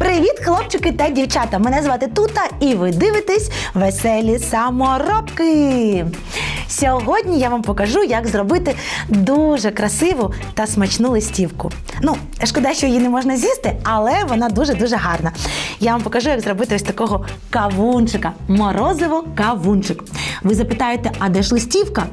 Привіт, хлопчики та дівчата! Мене звати Тута, і ви дивитесь веселі саморобки. Сьогодні я вам покажу, як зробити дуже красиву та смачну листівку. Ну, шкода, що її не можна з'їсти, але вона дуже-дуже гарна. Я вам покажу, як зробити ось такого кавунчика. Морозиво кавунчик. Ви запитаєте, а де ж листівка?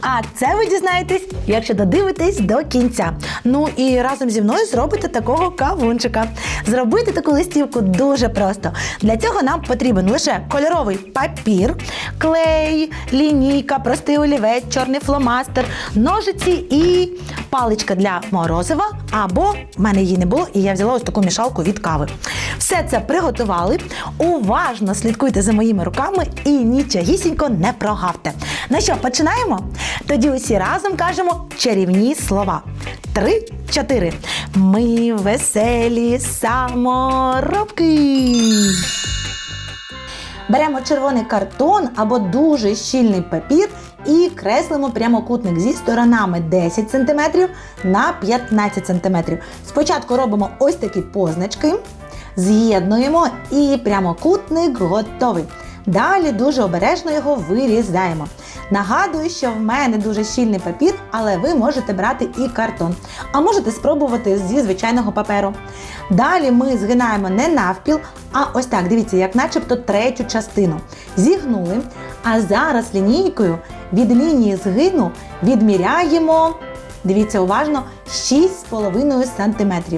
А це ви дізнаєтесь, якщо додивитесь до кінця. Ну і разом зі мною зробите такого кавунчика. Зробити таку листівку дуже просто. Для цього нам потрібен лише кольоровий папір, клей, лінійка, простий олівець, чорний фломастер, ножиці і паличка для морозива. Або в мене її не було, і я взяла ось таку мішалку від кави. Все це приготували. Уважно слідкуйте за моїми руками і нічогісінько не прогавте. Ну що, починаємо? Тоді усі разом кажемо чарівні слова. Три, чотири. Ми веселі саморобки. Беремо червоний картон або дуже щільний папір і креслимо прямокутник зі сторонами 10 см на 15 см. Спочатку робимо ось такі позначки, з'єднуємо і прямокутник готовий. Далі дуже обережно його вирізаємо. Нагадую, що в мене дуже щільний папір, але ви можете брати і картон. А можете спробувати зі звичайного паперу. Далі ми згинаємо не навпіл, а ось так, дивіться, як начебто третю частину. Зігнули. А зараз лінійкою від лінії згину відміряємо, дивіться уважно, 6,5 см.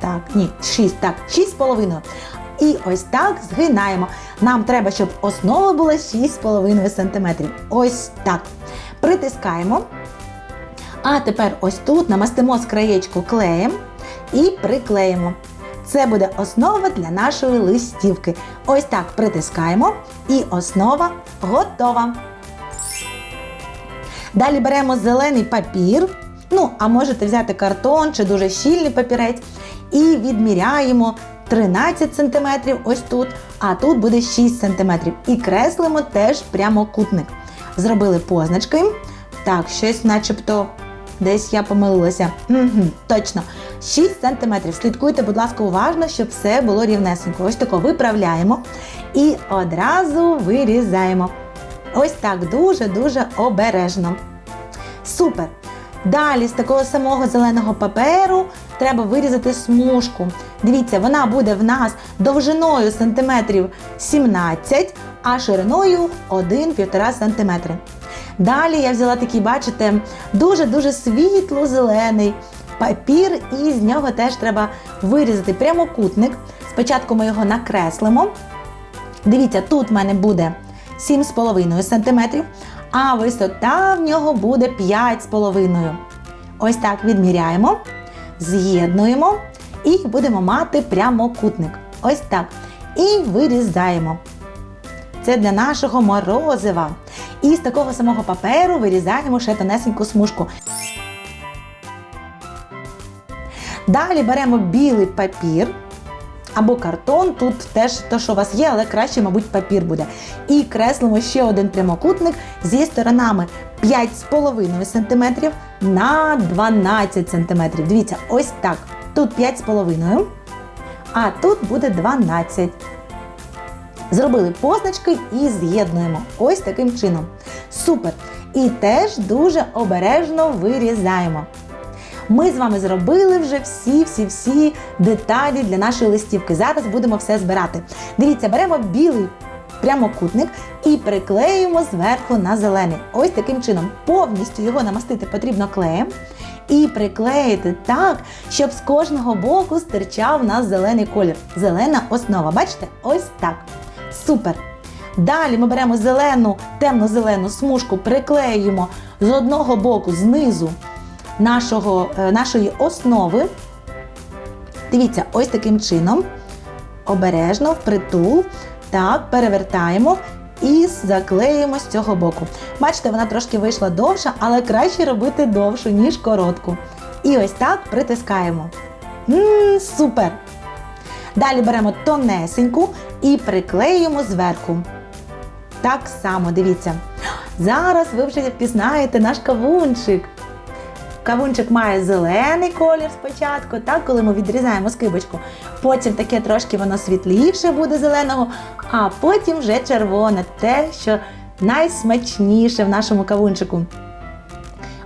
Так, ні, 6, так, 6,5. І ось так згинаємо. Нам треба, щоб основа була 6,5 см. Ось так. Притискаємо. А тепер ось тут намастимо з краєчку клеєм і приклеїмо. Це буде основа для нашої листівки. Ось так притискаємо, і основа готова. Далі беремо зелений папір. Ну, а можете взяти картон чи дуже щільний папірець, і відміряємо 13 см ось тут, а тут буде 6 см. І креслимо теж прямокутник. Зробили позначки. Так, щось начебто десь я помилилася. Угу, точно. 6 см. Слідкуйте, будь ласка, уважно, щоб все було рівнесенько. Ось тако виправляємо і одразу вирізаємо. Ось так дуже-дуже обережно. Супер! Далі з такого самого зеленого паперу треба вирізати смужку. Дивіться, вона буде в нас довжиною сантиметрів 17, а шириною 1-1,5 см. Далі я взяла такий, бачите, дуже-дуже світло-зелений папір, і з нього теж треба вирізати прямокутник. Спочатку ми його накреслимо. Дивіться, тут в мене буде 7,5 см, а висота в нього буде 5,5. Ось так відміряємо, з'єднуємо і будемо мати прямокутник. Ось так. І вирізаємо. Це для нашого морозива. І з такого самого паперу вирізаємо ще тонесеньку смужку. Далі беремо білий папір або картон, тут теж те, що у вас є, але краще, мабуть, папір буде. І креслимо ще один прямокутник зі сторонами 5,5 см на 12 см. Дивіться, ось так. Тут 5,5, а тут буде 12. Зробили позначки і з'єднуємо. Ось таким чином. Супер! І теж дуже обережно вирізаємо. Ми з вами зробили вже всі-всі-всі деталі для нашої листівки. Зараз будемо все збирати. Дивіться, беремо білий прямокутник і приклеїмо зверху на зелений. Ось таким чином. Повністю його намастити потрібно клеєм. І приклеїти так, щоб з кожного боку стирчав нас зелений колір. Зелена основа. Бачите? Ось так. Супер! Далі ми беремо зелену, темно-зелену смужку, приклеюємо з одного боку, знизу нашого, е, нашої основи. Дивіться, ось таким чином. Обережно, впритул. Так, перевертаємо і заклеїмо з цього боку. Бачите, вона трошки вийшла довша, але краще робити довшу, ніж коротку. І ось так притискаємо. Мм, супер! Далі беремо тонесеньку і приклеюємо зверху. Так само, дивіться. Зараз ви вже впізнаєте наш кавунчик. Кавунчик має зелений колір спочатку, так, коли ми відрізаємо скибочку. Потім таке трошки воно світліше буде зеленого, а потім вже червоне, те, що найсмачніше в нашому кавунчику.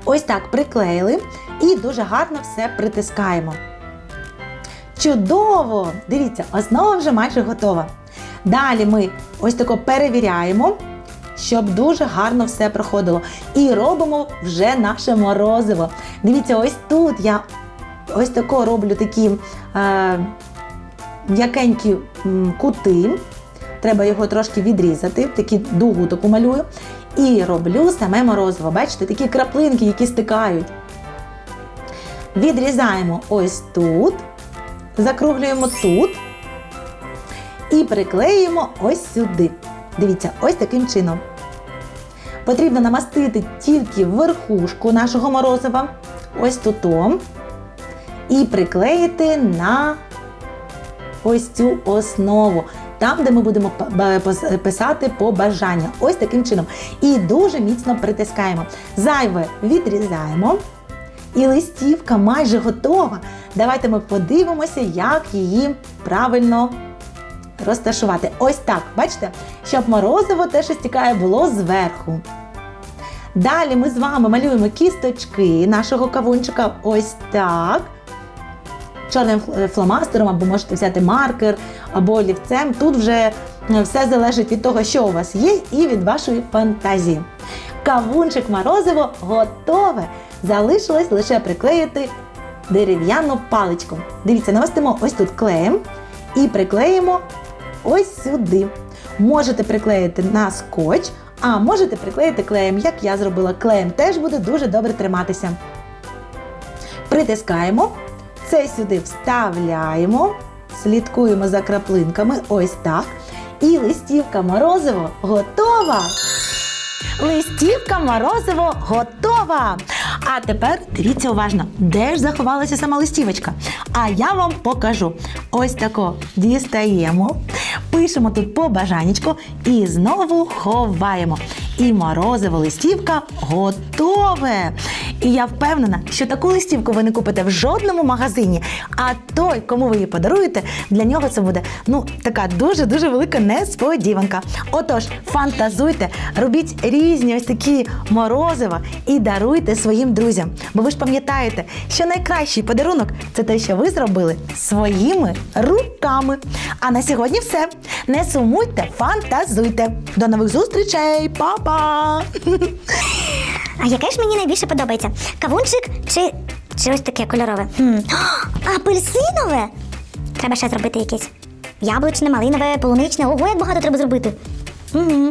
Ось так приклеїли і дуже гарно все притискаємо. Чудово! Дивіться, основа вже майже готова. Далі ми ось тако перевіряємо, щоб дуже гарно все проходило. І робимо вже наше морозиво. Дивіться, ось тут я ось тако роблю такі е, м'якенькі кути. Треба його трошки відрізати, такі дугу таку малюю. І роблю саме морозиво. Бачите, такі краплинки, які стикають. Відрізаємо ось тут, закруглюємо тут і приклеїмо ось сюди. Дивіться, ось таким чином. Потрібно намастити тільки верхушку нашого морозива, ось тутом, і приклеїти на ось цю основу, там, де ми будемо писати по бажанню. Ось таким чином. І дуже міцно притискаємо. Зайве відрізаємо. І листівка майже готова. Давайте ми подивимося, як її правильно розташувати. Ось так, бачите, щоб морозиво те, що стікає, було зверху. Далі ми з вами малюємо кісточки нашого кавунчика. Ось так. Чорним фломастером, або можете взяти маркер, або олівцем. Тут вже е, все залежить від того, що у вас є, і від вашої фантазії. Кавунчик морозиво готове. Залишилось лише приклеїти дерев'яну паличку. Дивіться, намастимо ось тут клеєм і приклеїмо ось сюди. Можете приклеїти на скотч, а можете приклеїти клеєм, як я зробила. Клеєм теж буде дуже добре триматися. Притискаємо, це сюди вставляємо, слідкуємо за краплинками, ось так. І листівка морозиво готова! Листівка морозиво готова! А тепер дивіться уважно, де ж заховалася сама листівочка. А я вам покажу. Ось тако дістаємо, пишемо тут побажанечко і знову ховаємо. І морозиво листівка готове. І я впевнена, що таку листівку ви не купите в жодному магазині. А той, кому ви її подаруєте, для нього це буде ну така дуже дуже велика несподіванка. Отож, фантазуйте, робіть різні ось такі морозива і даруйте своїм друзям. Бо ви ж пам'ятаєте, що найкращий подарунок це те, що ви зробили своїми руками. А на сьогодні все. Не сумуйте, фантазуйте. До нових зустрічей, Па-па! А яке ж мені найбільше подобається? Кавунчик чи, чи ось таке кольорове? Хм. Апельсинове? Треба ще зробити якесь. Яблучне, малинове, полуничне. Ого, як багато треба зробити. Угу.